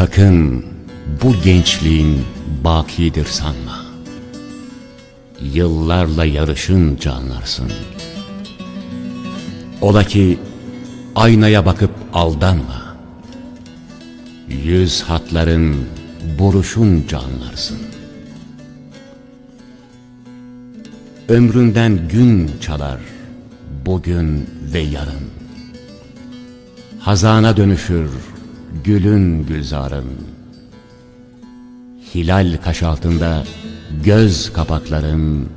Sakın bu gençliğin bakidir sanma. Yıllarla yarışın canlarsın. Ola ki aynaya bakıp aldanma. Yüz hatların buruşun canlarsın. Ömründen gün çalar bugün ve yarın. Hazana dönüşür gülün gülzarın. Hilal kaş altında göz kapakların,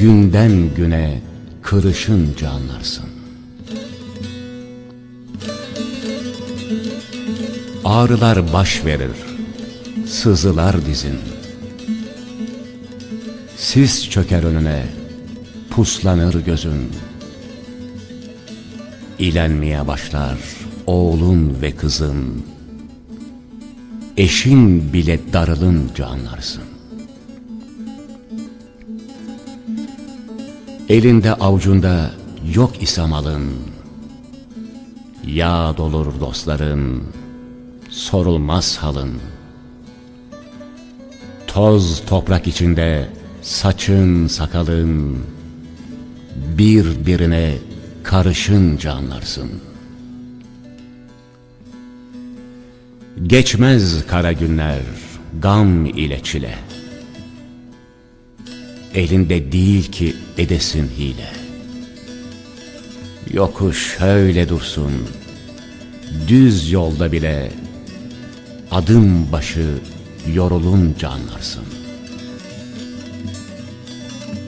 günden güne kırışın canlarsın. Ağrılar baş verir, sızılar dizin. Sis çöker önüne, puslanır gözün. İlenmeye başlar oğlun ve kızın. Eşin bile darılın canlarsın. Elinde avucunda yok isem alın. Yağ dolur dostların, sorulmaz halın. Toz toprak içinde saçın sakalın, birbirine karışın canlarsın. Geçmez kara günler gam ile çile. Elinde değil ki edesin hile. Yokuş şöyle dursun, düz yolda bile adım başı yorulun canlarsın.